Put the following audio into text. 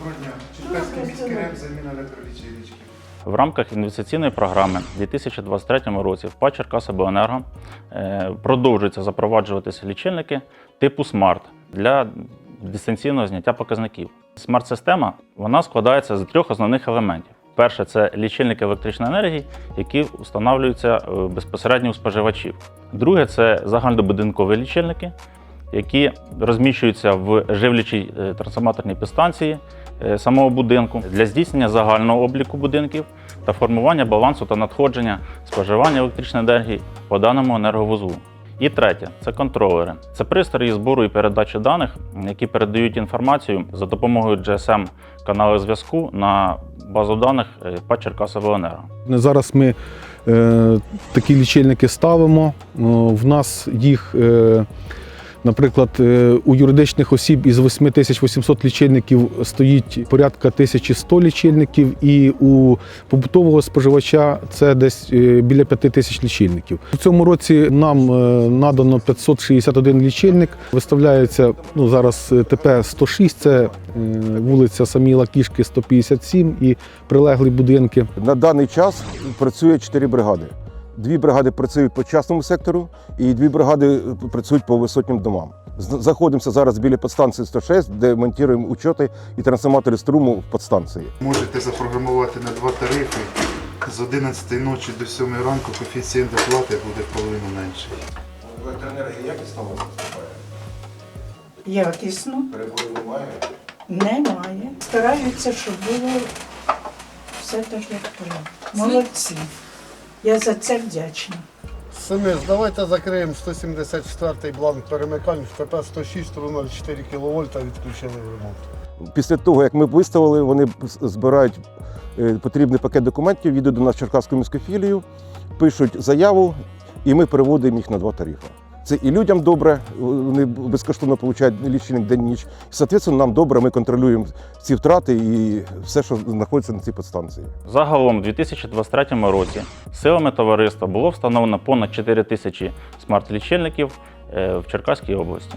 Доброго дня. Черкаський міський РЕМ, заміна електролічильнички. В рамках інвестиційної програми у 2023 році в ПА «Черкасобленерго» е, продовжуються запроваджуватися лічильники типу смарт для дистанційного зняття показників. Смарт-система вона складається з трьох основних елементів. Перше це лічильники електричної енергії, які встановлюються е, безпосередньо у споживачів. Друге це загальнобудинкові лічильники, які розміщуються в живлячій е, трансформаторній підстанції самого будинку для здійснення загального обліку будинків та формування балансу та надходження споживання електричної енергії по даному енерговузлу. І третє це контролери. Це пристрої збору і передачі даних, які передають інформацію за допомогою GSM каналу зв'язку на базу даних е, ПА «Черкасобленерго». Зараз ми е, такі лічильники ставимо. Е, В нас їх, е, наприклад, е, у юридичних осіб із 8800 лічильників стоїть порядка 1100 лічильників, і у побутового споживача це десь е, біля 5000 лічильників. У цьому році нам е, надано 561 лічильник. Виставляється ну, зараз ТП 106, це вулиця Саміла Кішки 157 і прилеглі будинки. На даний час працює чотири бригади. Дві бригади працюють по частному сектору, і дві бригади працюють по висотнім домам. З- Знаходимося зараз біля підстанції 106, де монтуємо учоти і трансформатори струму в підстанції. Можете запрограмувати на два тарифи. З 11 ночі до 7 ранку коефіцієнт оплати буде в половину менший. Електроенергія якісно виступає? Якісно Перебою немає. немає. Стараються, щоб було все так, як треба. Молодці. Я за це вдячна. Семис, давайте закриємо 174-й бланк перемикань в ТП 106 0,4 кВт відключили в ремонт. Після того, як ми виставили, вони збирають е, потрібний пакет документів, їдуть до нас в Черкаську міську філію, пишуть заяву, і ми переводимо їх на два тарифи. Це і людям добре, вони безкоштовно отримують лічильник день-ніч. І, соответственно, нам добре, ми контролюємо ці втрати і все, що знаходиться на цій підстанції. Загалом у 2023 році силами товариства було встановлено понад 4 тисячі смарт-лічильників е, в Черкаській області.